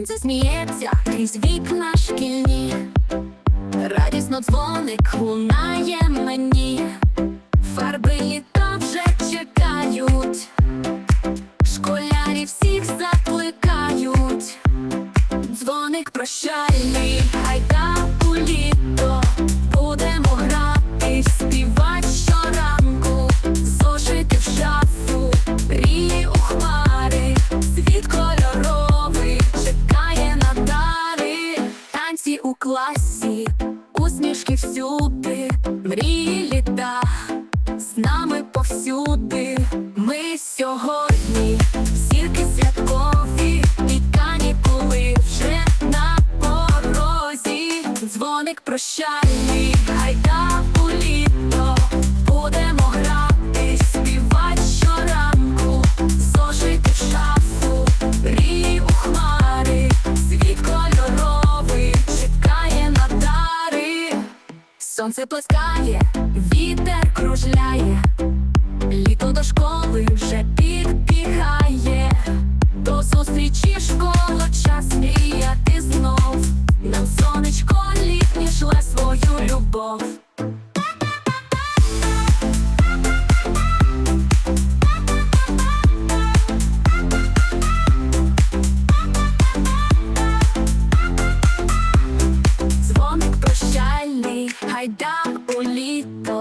Сонце сміється крізь вікна шкільні, радісно дзвоник лунає мені, фарби літа вже чекають, школярі всіх закликають, дзвоник прощальний, у класі, усмішки всюди, мрії літа, з нами повсюди. Ми сьогодні зірки святкові, і канікули вже на порозі. Дзвоник прощальний, гайда Сонце плескає, вітер кружляє, Ay dakulitan